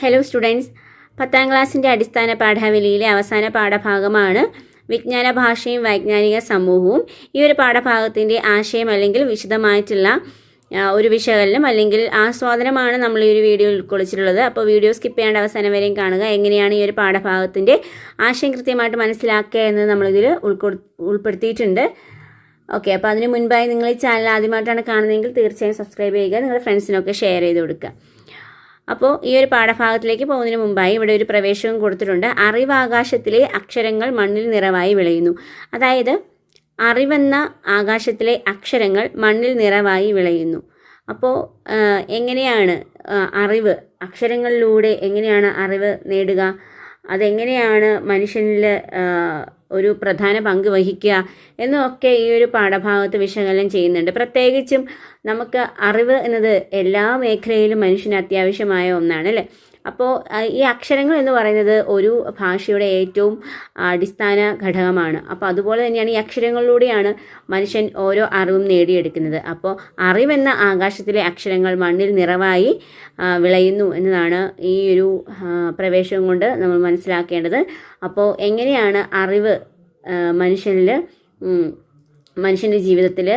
Hello students പത്താം ക്ലാസ്സിന്റെ അടിസ്ഥാന പാഠാവലിയിലെ അവസാന പാഠഭാഗമാണ് വിജ്ഞാന ഭാഷയും വൈജ്ഞാനിക സമൂഹവും. ഈ ഒരു പാഠഭാഗത്തിന്റെ ആശയം അല്ലെങ്കിൽ വിശദമായിട്ടുള്ള ഒരു വിശകലനം അല്ലെങ്കിൽ ആസ്വാദനമാണ് നമ്മൾ ഈ ഒരു വീഡിയോയിൽ ഉൾക്കൊള്ളിച്ചിട്ടുള്ളത്. അപ്പോൾ വീഡിയോ സ്കിപ്പ് ചെയ്യേണ്ട അവസാനം വരെയും കാണുക. എങ്ങനെയാണ് ഈ ഒരു പാഠഭാഗത്തിന്റെ ആശയം കൃത്യമായിട്ട് മനസ്സിലാക്കുക എന്ന് നമ്മളിതിൽ ഉൾക്കൊ ഉൾപ്പെടുത്തിയിട്ടുണ്ട്. ഓക്കെ അപ്പോൾ അതിന് മുൻപായി നിങ്ങൾ ഈ ചാനൽ ആദ്യമായിട്ടാണ് കാണുന്നതെങ്കിൽ തീർച്ചയായും സബ്സ്ക്രൈബ് ചെയ്യുക. നിങ്ങളുടെ ഫ്രണ്ട്സിനൊക്കെ ഷെയർ ചെയ്ത് കൊടുക്കുക. അപ്പോൾ ഈ ഒരു പാഠഭാഗത്തിലേക്ക് പോകുന്നതിന് മുമ്പായി ഇവിടെ ഒരു പ്രവേശവും കൊടുത്തിട്ടുണ്ട്. അറിവാകാശത്തിലെ അക്ഷരങ്ങൾ മണ്ണിൽ നിറവായി വിളയുന്നു. അതായത് അറിവെന്ന ആകാശത്തിലെ അക്ഷരങ്ങൾ മണ്ണിൽ നിറവായി വിളയുന്നു. അപ്പോൾ എങ്ങനെയാണ് അറിവ് അക്ഷരങ്ങളിലൂടെ എങ്ങനെയാണ് അറിവ് നേടുക? അതെങ്ങനെയാണ് മനുഷ്യനിൽ ഒരു പ്രധാന പങ്ക് വഹിക്കുക എന്നൊക്കെ ഈ ഒരു പാഠഭാഗത്ത് വിശകലനം ചെയ്യുന്നുണ്ട്. പ്രത്യേകിച്ചും നമുക്ക് അറിവ് എന്നത് എല്ലാ മേഖലയിലും മനുഷ്യന് അത്യാവശ്യമായ ഒന്നാണ് അല്ലേ? അപ്പോൾ ഈ അക്ഷരങ്ങൾ എന്ന് പറയുന്നത് ഒരു ഭാഷയുടെ ഏറ്റവും അടിസ്ഥാന ഘടകമാണ്. അപ്പോൾ അതുപോലെ തന്നെയാണ് ഈ അക്ഷരങ്ങളിലൂടെയാണ് മനുഷ്യൻ ഓരോ അറിവും നേടിയെടുക്കുന്നത്. അപ്പോൾ അറിവെന്ന ആകാശത്തിലെ അക്ഷരങ്ങൾ മണ്ണിൽ നിറവായി വിളയുന്നു എന്നതാണ് ഈ ഒരു പ്രവേശം കൊണ്ട് നമ്മൾ മനസ്സിലാക്കേണ്ടത്. അപ്പോൾ എങ്ങനെയാണ് അറിവ് മനുഷ്യനിൽ മനുഷ്യന്റെ ജീവിതത്തിൽ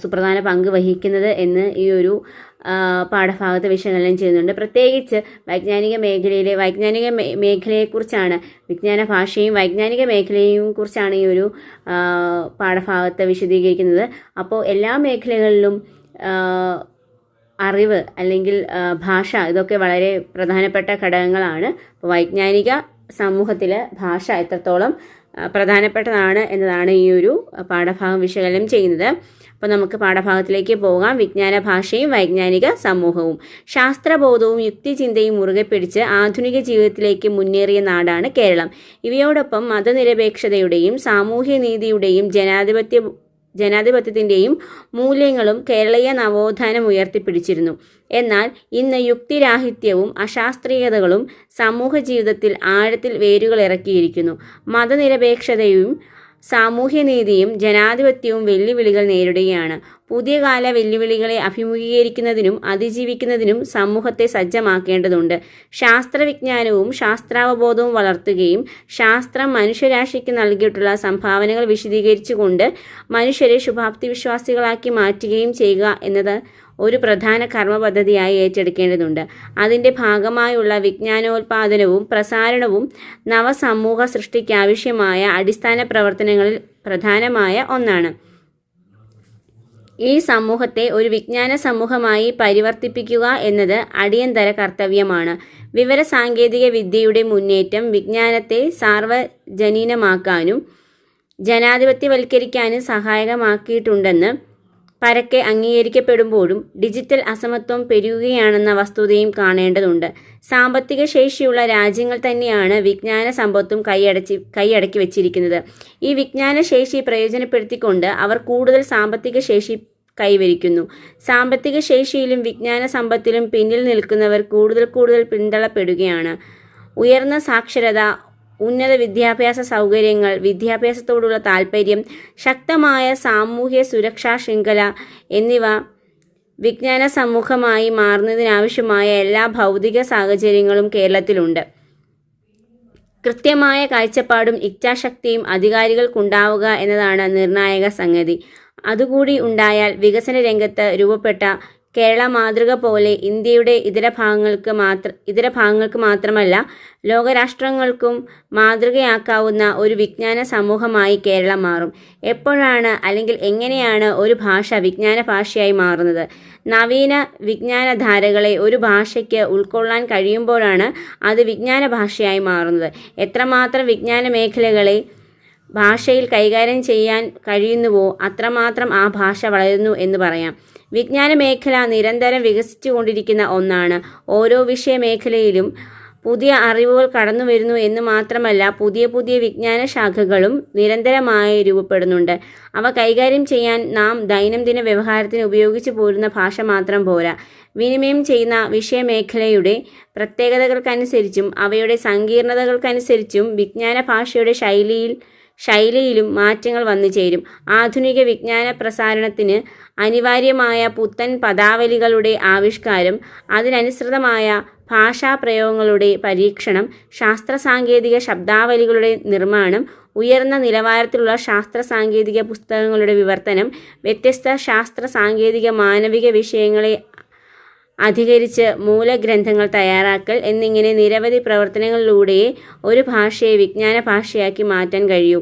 സുപ്രധാന പങ്ക് വഹിക്കുന്നത് എന്ന് ഈ ഒരു പാഠഭാഗത്ത് വിശകലനം ചെയ്യുന്നുണ്ട്. പ്രത്യേകിച്ച് വൈജ്ഞാനിക മേഖലയിലെ വൈജ്ഞാനിക മേഖലയെക്കുറിച്ചാണ് വിജ്ഞാന ഭാഷയും വൈജ്ഞാനിക മേഖലയും കുറിച്ചാണ് ഈ ഒരു പാഠഭാഗത്ത് വിശദീകരിക്കുന്നത്. അപ്പോൾ എല്ലാ മേഖലകളിലും അറിവ് അല്ലെങ്കിൽ ഭാഷ ഇതൊക്കെ വളരെ പ്രധാനപ്പെട്ട ഘടകങ്ങളാണ്. അപ്പോൾ വൈജ്ഞാനിക സമൂഹത്തിൽ ഭാഷ എത്രത്തോളം പ്രധാനപ്പെട്ടതാണ് എന്നതാണ് ഈ ഒരു പാഠഭാഗം വിശകലനം ചെയ്യുന്നത്. അപ്പോൾ നമുക്ക് പാഠഭാഗത്തിലേക്ക് പോകാം. വിജ്ഞാന ഭാഷയും വൈജ്ഞാനിക സമൂഹവും. ശാസ്ത്രബോധവും യുക്തിചിന്തയും മുറുകെ പിടിച്ച് ആധുനിക ജീവിതത്തിലേക്ക് മുന്നേറിയ നാടാണ് കേരളം. ഇവയോടൊപ്പം മതനിരപേക്ഷതയുടെയും സാമൂഹ്യ നീതിയുടെയും ജനാധിപത്യ ജനാധിപത്യത്തിന്റെയും മൂല്യങ്ങളും കേരളീയ നവോത്ഥാനം ഉയർത്തിപ്പിടിച്ചിരുന്നു. എന്നാൽ ഇന്ന് യുക്തിരാഹിത്യവും അശാസ്ത്രീയതകളും സമൂഹ ജീവിതത്തിൽ ആഴത്തിൽ വേരുകൾ ഇറക്കിയിരിക്കുന്നു. മതനിരപേക്ഷതയും സാമൂഹ്യനീതിയും ജനാധിപത്യവും വെല്ലുവിളികൾ നേരിടുകയാണ്. പുതിയ കാല വെല്ലുവിളികളെ അഭിമുഖീകരിക്കുന്നതിനും അതിജീവിക്കുന്നതിനും സമൂഹത്തെ സജ്ജമാക്കേണ്ടതുണ്ട്. ശാസ്ത്രവിജ്ഞാനവും ശാസ്ത്രാവബോധവും വളർത്തുകയും ശാസ്ത്രം മനുഷ്യരാശിക്ക് നൽകിയിട്ടുള്ള സംഭാവനകൾ വിശദീകരിച്ചുകൊണ്ട് മനുഷ്യരെ ശുഭാപ്തി വിശ്വാസികളാക്കി മാറ്റുകയും ചെയ്യുക എന്നത് ഒരു പ്രധാന കർമ്മ പദ്ധതിയായി ഏറ്റെടുക്കേണ്ടതുണ്ട്. അതിന്റെ ഭാഗമായുള്ള വിജ്ഞാനോൽപാദനവും പ്രസാരണവും നവസമൂഹ സൃഷ്ടിക്കാവശ്യമായ അടിസ്ഥാന പ്രവർത്തനങ്ങളിൽ പ്രധാനമായ ഒന്നാണ്. ഈ സമൂഹത്തെ ഒരു വിജ്ഞാന സമൂഹമായി പരിവർത്തിപ്പിക്കുക എന്നത് അടിയന്തര കർത്തവ്യമാണ്. വിവര സാങ്കേതിക വിദ്യയുടെ മുന്നേറ്റം വിജ്ഞാനത്തെ സാർവജനീനമാക്കാനും ജനാധിപത്യവൽക്കരിക്കാനും സഹായകമാക്കിയിട്ടുണ്ടെന്ന് പരക്കെ അംഗീകരിക്കപ്പെടുമ്പോഴും ഡിജിറ്റൽ അസമത്വം പെരുകുകയാണെന്ന വസ്തുതയും കാണേണ്ടതുണ്ട്. സാമ്പത്തിക ശേഷിയുള്ള രാജ്യങ്ങൾ തന്നെയാണ് വിജ്ഞാന സമ്പത്തും കൈയടച്ച് കൈയടക്കി വച്ചിരിക്കുന്നത്. ഈ വിജ്ഞാന ശേഷി പ്രയോജനപ്പെടുത്തിക്കൊണ്ട് അവർ കൂടുതൽ സാമ്പത്തിക ശേഷി കൈവരിക്കുന്നു. സാമ്പത്തിക ശേഷിയിലും വിജ്ഞാന സമ്പത്തിലും പിന്നിൽ നിൽക്കുന്നവർ കൂടുതൽ കൂടുതൽ പിന്തള്ളപ്പെടുകയാണ്. ഉയർന്ന സാക്ഷരത ഉന്നത വിദ്യാഭ്യാസ സൗകര്യങ്ങൾ വിദ്യാഭ്യാസത്തോടുള്ള താൽപ്പര്യം ശക്തമായ സാമൂഹ്യ സുരക്ഷാ ശൃംഖല എന്നിവ വിജ്ഞാന സമൂഹമായി മാറുന്നതിനാവശ്യമായ എല്ലാ ഭൗതിക സാഹചര്യങ്ങളും കേരളത്തിലുണ്ട്. കൃത്യമായ കാഴ്ചപ്പാടും ഇച്ഛാശക്തിയും അധികാരികൾക്കുണ്ടാവുക എന്നതാണ് നിർണായക സംഗതി. അതുകൂടി ഉണ്ടായാൽ വികസന രംഗത്ത് രൂപപ്പെട്ട കേരള മാതൃക പോലെ ഇന്ത്യയുടെ ഇതര ഭാഗങ്ങൾക്ക് മാത്ര ഇതര ഭാഗങ്ങൾക്ക് മാത്രമല്ല ലോകരാഷ്ട്രങ്ങൾക്കും മാതൃകയാക്കാവുന്ന ഒരു വിജ്ഞാന സമൂഹമായി കേരളം മാറും. എപ്പോഴാണ് അല്ലെങ്കിൽ എങ്ങനെയാണ് ഒരു ഭാഷ വിജ്ഞാന ഭാഷയായി മാറുന്നത്? നവീന വിജ്ഞാനധാരകളെ ഒരു ഭാഷയ്ക്ക് ഉൾക്കൊള്ളാൻ കഴിയുമ്പോഴാണ് അത് വിജ്ഞാന ഭാഷയായി മാറുന്നത്. എത്രമാത്രം വിജ്ഞാന മേഖലകളെ ഭാഷയിൽ കൈകാര്യം ചെയ്യാൻ കഴിയുന്നുവോ അത്രമാത്രം ആ ഭാഷ വളരുന്നു എന്ന് പറയാം. വിജ്ഞാന മേഖല നിരന്തരം വികസിച്ചുകൊണ്ടിരിക്കുന്ന ഒന്നാണ്. ഓരോ വിഷയ മേഖലയിലും പുതിയ അറിവുകൾ കടന്നു വരുന്നു എന്ന് മാത്രമല്ല പുതിയ പുതിയ വിജ്ഞാന ശാഖകളും നിരന്തരമായി രൂപപ്പെടുന്നുണ്ട്. അവ കൈകാര്യം ചെയ്യാൻ നാം ദൈനംദിന വ്യവഹാരത്തിന് ഉപയോഗിച്ചു പോരുന്ന ഭാഷ മാത്രം പോരാ. വിനിമയം ചെയ്യുന്ന വിഷയമേഖലയുടെ പ്രത്യേകതകൾക്കനുസരിച്ചും അവയുടെ സങ്കീർണതകൾക്കനുസരിച്ചും വിജ്ഞാന ഭാഷയുടെ ശൈലിയിൽ ശൈലിയിലും മാറ്റങ്ങൾ വന്നു ചേരും. ആധുനിക വിജ്ഞാന പ്രസാരണത്തിന് അനിവാര്യമായ പുത്തൻ പദാവലികളുടെ ആവിഷ്കാരം അതിനനുസൃതമായ ഭാഷാപ്രയോഗങ്ങളുടെ പരീക്ഷണം ശാസ്ത്ര സാങ്കേതിക ശബ്ദാവലികളുടെ നിർമ്മാണം ഉയർന്ന നിലവാരത്തിലുള്ള ശാസ്ത്ര സാങ്കേതിക പുസ്തകങ്ങളുടെ വിവർത്തനം വ്യത്യസ്ത ശാസ്ത്ര സാങ്കേതിക മാനവിക വിഷയങ്ങളെ അധികരിച്ച് മൂലഗ്രന്ഥങ്ങൾ തയ്യാറാക്കൽ എന്നിങ്ങനെ നിരവധി പ്രവർത്തനങ്ങളിലൂടെ ഒരു ഭാഷയെ വിജ്ഞാന ഭാഷയാക്കി മാറ്റാൻ കഴിയൂ.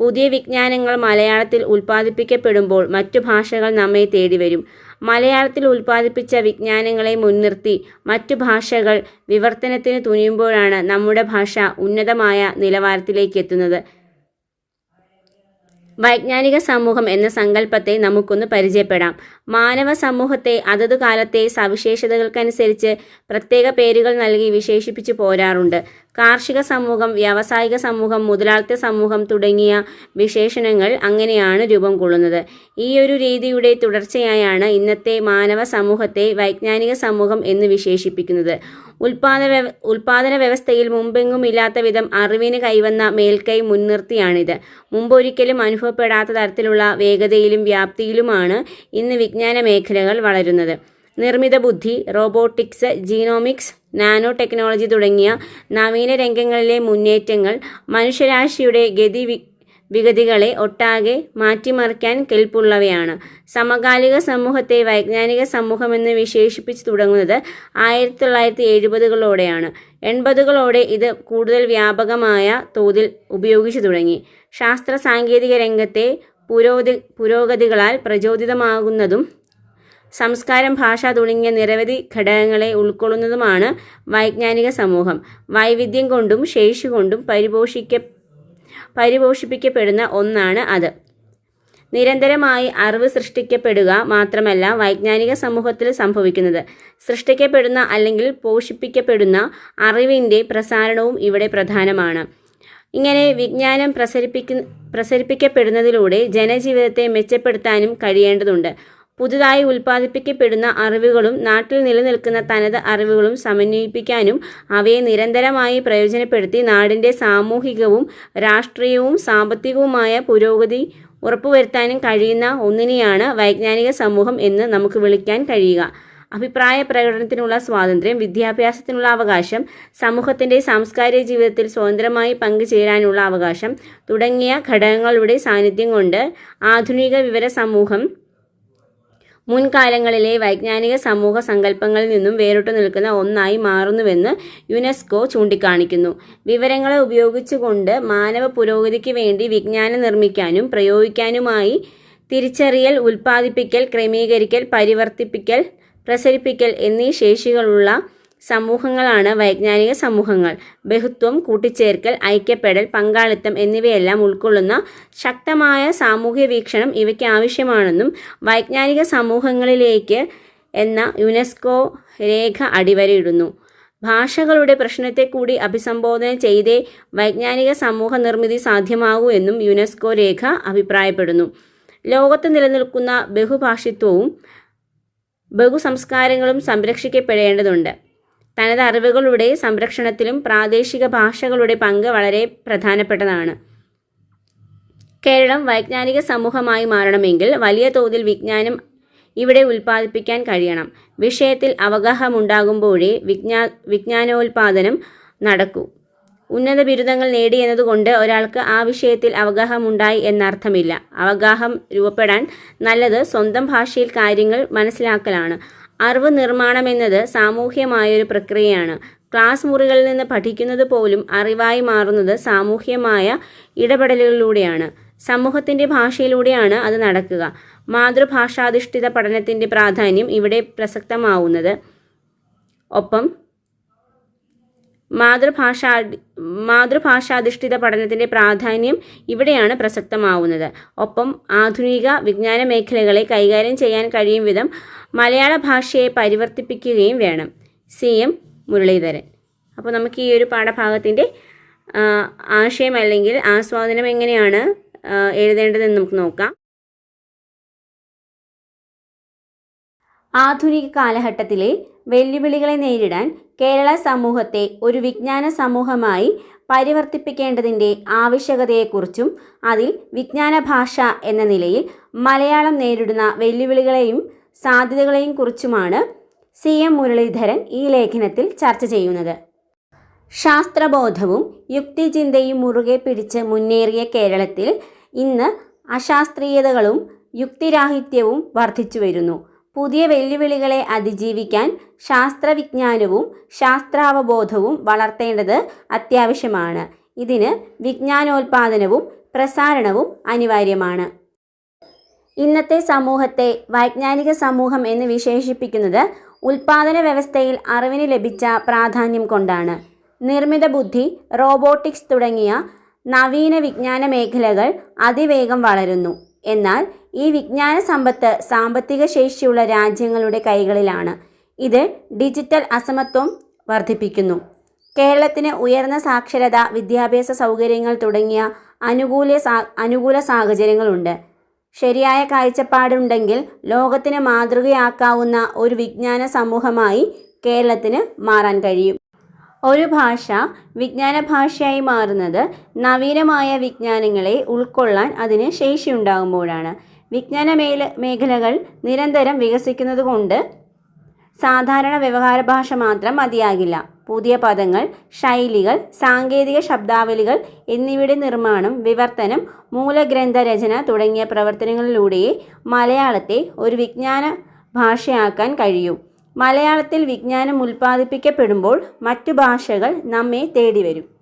പുതിയ വിജ്ഞാനങ്ങൾ മലയാളത്തിൽ ഉൽപ്പാദിപ്പിക്കപ്പെടുമ്പോൾ മറ്റു ഭാഷകൾ നമ്മെ തേടി വരും മലയാളത്തിൽ ഉൽപ്പാദിപ്പിച്ച വിജ്ഞാനങ്ങളെ മുൻനിർത്തി മറ്റു ഭാഷകൾ വിവർത്തനത്തിന് തുനിയുമ്പോഴാണ് നമ്മുടെ ഭാഷ ഉന്നതമായ നിലവാരത്തിലേക്ക് എത്തുന്നത്. വൈജ്ഞാനിക സമൂഹം എന്ന സങ്കല്പത്തെ നമുക്കൊന്ന് പരിചയപ്പെടാം. മാനവ സമൂഹത്തെ അതതു കാലത്തെ സവിശേഷതകൾക്കനുസരിച്ച് പ്രത്യേക പേരുകൾ നൽകി വിശേഷിപ്പിച്ചു പോരാറുണ്ട്. കാർഷിക സമൂഹം വ്യാവസായിക സമൂഹം മുതലാളിത്ത സമൂഹം തുടങ്ങിയ വിശേഷണങ്ങൾ അങ്ങനെയാണ് രൂപം കൊള്ളുന്നത്. ഈ ഒരു രീതിയുടെ തുടർച്ചയായാണ് ഇന്നത്തെ മാനവ സമൂഹത്തെ വൈജ്ഞാനിക സമൂഹം എന്ന് വിശേഷിപ്പിക്കുന്നത്. ഉൽപാദന ഉൽപാദന വ്യവസ്ഥയിൽ മുമ്പെങ്ങും ഇല്ലാത്ത വിധം അറിവിന് കൈവന്ന മേൽക്കൈ മുൻനിർത്തിയാണിത്. മുമ്പൊരിക്കലും അനുഭവപ്പെടാത്ത തരത്തിലുള്ള വേഗതയിലും വ്യാപ്തിയിലുമാണ് ഇന്ന് വിജ്ഞാന മേഖലകൾ വളരുന്നത്. നിർമ്മിത ബുദ്ധി റോബോട്ടിക്സ് ജീനോമിക്സ് നാനോ ടെക്നോളജി തുടങ്ങിയ നവീന രംഗങ്ങളിലെ മുന്നേറ്റങ്ങൾ മനുഷ്യരാശിയുടെ ഗതി വിഗതികളെ ഒട്ടാകെ മാറ്റിമറിക്കാൻ കെൽപ്പുള്ളവയാണ്. സമകാലിക സമൂഹത്തെ വൈജ്ഞാനിക സമൂഹമെന്ന് വിശേഷിപ്പിച്ച് തുടങ്ങുന്നത് ആയിരത്തി തൊള്ളായിരത്തി എഴുപതുകളോടെയാണ് എൺപതുകളോടെ ഇത് കൂടുതൽ വ്യാപകമായ തോതിൽ ഉപയോഗിച്ചു തുടങ്ങി. ശാസ്ത്ര സാങ്കേതിക രംഗത്തെ പുരോഗതി പുരോഗതികളാൽ പ്രചോദിതമാകുന്നതും സംസ്കാരം ഭാഷ തുടങ്ങിയ നിരവധി ഘടകങ്ങളെ ഉൾക്കൊള്ളുന്നതുമാണ് വൈജ്ഞാനിക സമൂഹം. വൈവിധ്യം കൊണ്ടും ശേഷി കൊണ്ടും പരിപോഷിക്ക പരിപോഷിപ്പിക്കപ്പെടുന്ന ഒന്നാണ് അത്. നിരന്തരമായി അറിവ് സൃഷ്ടിക്കപ്പെടുക മാത്രമല്ല വൈജ്ഞാനിക സമൂഹത്തിൽ സംഭവിക്കുന്നത്. സൃഷ്ടിക്കപ്പെടുന്ന അല്ലെങ്കിൽ പോഷിപ്പിക്കപ്പെടുന്ന അറിവിന്റെ പ്രസാരണവും ഇവിടെ പ്രധാനമാണ്. ഇങ്ങനെ വിജ്ഞാനം പ്രസരിപ്പിക്കുന്ന പ്രസരിപ്പിക്കപ്പെടുന്നതിലൂടെ ജനജീവിതത്തെ മെച്ചപ്പെടുത്താനും കഴിയേണ്ടതുണ്ട്. പുതുതായി ഉൽപ്പാദിപ്പിക്കപ്പെടുന്ന അറിവുകളും നാട്ടിൽ നിലനിൽക്കുന്ന തനത് അറിവുകളും സമന്വയിപ്പിക്കാനും അവയെ നിരന്തരമായി പ്രയോജനപ്പെടുത്തി നാടിന്റെ സാമൂഹികവും രാഷ്ട്രീയവും സാമ്പത്തികവുമായ പുരോഗതി ഉറപ്പുവരുത്താനും കഴിയുന്ന ഒന്നിനെയാണ് വൈജ്ഞാനിക സമൂഹം എന്ന് നമുക്ക് വിളിക്കാൻ കഴിയുക. അഭിപ്രായ പ്രകടനത്തിനുള്ള സ്വാതന്ത്ര്യം വിദ്യാഭ്യാസത്തിനുള്ള അവകാശം സമൂഹത്തിന്റെ സാംസ്കാരിക ജീവിതത്തിൽ സ്വതന്ത്രമായി പങ്കുചേരാനുള്ള അവകാശം തുടങ്ങിയ ഘടകങ്ങളുടെ സാന്നിധ്യം കൊണ്ട് ആധുനിക വിവര സമൂഹം മുൻകാലങ്ങളിലെ വൈജ്ഞാനിക സമൂഹ സങ്കല്പങ്ങളിൽ നിന്നും വേറിട്ടു നിൽക്കുന്ന ഒന്നായി മാറുന്നുവെന്ന് യുനെസ്കോ ചൂണ്ടിക്കാണിക്കുന്നു. വിവരങ്ങളെ ഉപയോഗിച്ചുകൊണ്ട് മാനവ പുരോഗതിക്ക് വേണ്ടി വിജ്ഞാനം നിർമ്മിക്കാനും പ്രയോഗിക്കാനുമായി തിരിച്ചറിയൽ ഉൽപ്പാദിപ്പിക്കൽ ക്രമീകരിക്കൽ പരിവർത്തിപ്പിക്കൽ പ്രസരിപ്പിക്കൽ എന്നീ ശേഷികളുള്ള സമൂഹങ്ങളാണ് വൈജ്ഞാനിക സമൂഹങ്ങൾ. ബഹുത്വം കൂട്ടിച്ചേർക്കൽ ഐക്യപ്പെടൽ പങ്കാളിത്തം എന്നിവയെല്ലാം ഉൾക്കൊള്ളുന്ന ശക്തമായ സാമൂഹ്യ വീക്ഷണം ഇവയ്ക്ക് ആവശ്യമാണെന്നും വൈജ്ഞാനിക സമൂഹങ്ങളിലേക്ക് എന്ന യുനെസ്കോ രേഖ അടിവരയിടുന്നു. ഭാഷകളുടെ പ്രശ്നത്തെ കൂടി അഭിസംബോധന ചെയ്തേ വൈജ്ഞാനിക സമൂഹ നിർമ്മിതി സാധ്യമാകൂ എന്നും യുനെസ്കോ രേഖ അഭിപ്രായപ്പെടുന്നു. ലോകത്ത് നിലനിൽക്കുന്ന ബഹുഭാഷിത്വവും ബഹുസംസ്കാരങ്ങളും സംരക്ഷിക്കപ്പെടേണ്ടതുണ്ട്. തനത് അറിവുകളുടെ സംരക്ഷണത്തിലും പ്രാദേശിക ഭാഷകളുടെ പങ്ക് വളരെ പ്രധാനപ്പെട്ടതാണ്. കേരളം വൈജ്ഞാനിക സമൂഹമായി മാറണമെങ്കിൽ വലിയ തോതിൽ വിജ്ഞാനം ഇവിടെ ഉൽപ്പാദിപ്പിക്കാൻ കഴിയണം. വിഷയത്തിൽ അവഗാഹമുണ്ടാകുമ്പോഴേ വിജ്ഞാ വിജ്ഞാനോൽപാദനം നടക്കൂ. ഉന്നത ബിരുദങ്ങൾ നേടി എന്നതുകൊണ്ട് ഒരാൾക്ക് ആ വിഷയത്തിൽ അവഗാഹമുണ്ടായി എന്നർത്ഥമില്ല. അവഗാഹം രൂപപ്പെടാൻ നല്ലത് സ്വന്തം ഭാഷയിൽ കാര്യങ്ങൾ മനസ്സിലാക്കലാണ്. അറിവ് നിർമ്മാണം എന്നത് സാമൂഹ്യമായൊരു പ്രക്രിയയാണ്. ക്ലാസ് മുറികളിൽ നിന്ന് പഠിക്കുന്നത് പോലും അറിവായി മാറുന്നത് സാമൂഹ്യമായ ഇടപെടലുകളിലൂടെയാണ്. സമൂഹത്തിന്റെ ഭാഷയിലൂടെയാണ് അത് നടക്കുക. മാതൃഭാഷാധിഷ്ഠിത പഠനത്തിന്റെ പ്രാധാന്യം ഇവിടെ പ്രസക്തമാവുന്നത്. ഒപ്പം മാതൃഭാഷാ മാതൃഭാഷാധിഷ്ഠിത പഠനത്തിന്റെ പ്രാധാന്യം ഇവിടെയാണ് പ്രസക്തമാവുന്നത്. ഒപ്പം ആധുനിക വിജ്ഞാന മേഖലകളെ കൈകാര്യം ചെയ്യാൻ കഴിയും വിധം മലയാള ഭാഷയെ പരിവർത്തിപ്പിക്കുകയും വേണം. C M Muraleedharan. അപ്പോൾ നമുക്ക് ഈ ഒരു പാഠഭാഗത്തിന്റെ ആശയം അല്ലെങ്കിൽ ആസ്വാദനം എങ്ങനെയാണ് എഴുതേണ്ടതെന്ന് നമുക്ക് നോക്കാം. ആധുനിക കാലഘട്ടത്തിലെ വെല്ലുവിളികളെ നേരിടാൻ കേരള സമൂഹത്തെ ഒരു വിജ്ഞാന സമൂഹമായി പരിവർത്തിപ്പിക്കേണ്ടതിന്റെ ആവശ്യകതയെക്കുറിച്ചും അതിൽ വിജ്ഞാന ഭാഷ എന്ന നിലയിൽ മലയാളം നേരിടുന്ന വെല്ലുവിളികളെയും സാധ്യതകളെയും കുറിച്ചുമാണ് സി എം മുരളീധരൻ ഈ ലേഖനത്തിൽ ചർച്ച ചെയ്യുന്നത്. ശാസ്ത്രബോധവും യുക്തിചിന്തയും മുറുകെ പിടിച്ച് മുന്നേറിയ കേരളത്തിൽ ഇന്ന് അശാസ്ത്രീയതകളും യുക്തിരാഹിത്യവും വർദ്ധിച്ചു വരുന്നു. പുതിയ വെല്ലുവിളികളെ അതിജീവിക്കാൻ ശാസ്ത്രവിജ്ഞാനവും ശാസ്ത്രാവബോധവും വളർത്തേണ്ടത് അത്യാവശ്യമാണ്. ഇതിന് വിജ്ഞാനോൽപാദനവും പ്രസാരണവും അനിവാര്യമാണ്. ഇന്നത്തെ സമൂഹത്തെ വൈജ്ഞാനിക സമൂഹം എന്ന് വിശേഷിപ്പിക്കുന്നത് ഉൽപാദന വ്യവസ്ഥയിൽ അറിവിന് ലഭിച്ച പ്രാധാന്യം കൊണ്ടാണ്. നിർമ്മിത ബുദ്ധി റോബോട്ടിക്സ് തുടങ്ങിയ നവീന വിജ്ഞാന മേഖലകൾ അതിവേഗം വളരുന്നു. എന്നാൽ ഈ വിജ്ഞാന സമ്പത്ത് സാമ്പത്തിക ശേഷിയുള്ള രാജ്യങ്ങളുടെ കൈകളിലാണ്. ഇത് ഡിജിറ്റൽ അസമത്വം വർദ്ധിപ്പിക്കുന്നു. കേരളത്തിന് ഉയർന്ന സാക്ഷരത വിദ്യാഭ്യാസ സൗകര്യങ്ങൾ തുടങ്ങിയ അനുകൂല സാ അനുകൂല സാഹചര്യങ്ങളുണ്ട്. ശരിയായ കാഴ്ചപ്പാടുണ്ടെങ്കിൽ ലോകത്തിന് മാതൃകയാക്കാവുന്ന ഒരു വിജ്ഞാന സമൂഹമായി കേരളത്തിന് മാറാൻ കഴിയും. ഒരു ഭാഷ വിജ്ഞാന ഭാഷയായി മാറുന്നത് നവീനമായ വിജ്ഞാനങ്ങളെ ഉൾക്കൊള്ളാൻ അതിന് ശേഷിയുണ്ടാകുമ്പോഴാണ്. വിജ്ഞാന മേഖലകൾ നിരന്തരം വികസിക്കുന്നതുകൊണ്ട് സാധാരണ വ്യവഹാര ഭാഷ മാത്രം മതിയാകില്ല. പുതിയ പദങ്ങൾ ശൈലികൾ സാങ്കേതിക ശബ്ദാവലികൾ എന്നിവയുടെ നിർമ്മാണം വിവർത്തനം മൂലഗ്രന്ഥ രചന തുടങ്ങിയ പ്രവർത്തനങ്ങളിലൂടെയേ മലയാളത്തെ ഒരു വിജ്ഞാന ഭാഷയാക്കാൻ കഴിയൂ. മലയാളത്തിൽ വിജ്ഞാനം ഉൽപ്പാദിപ്പിക്കപ്പെടുമ്പോൾ മറ്റു ഭാഷകൾ നമ്മെ തേടി വരും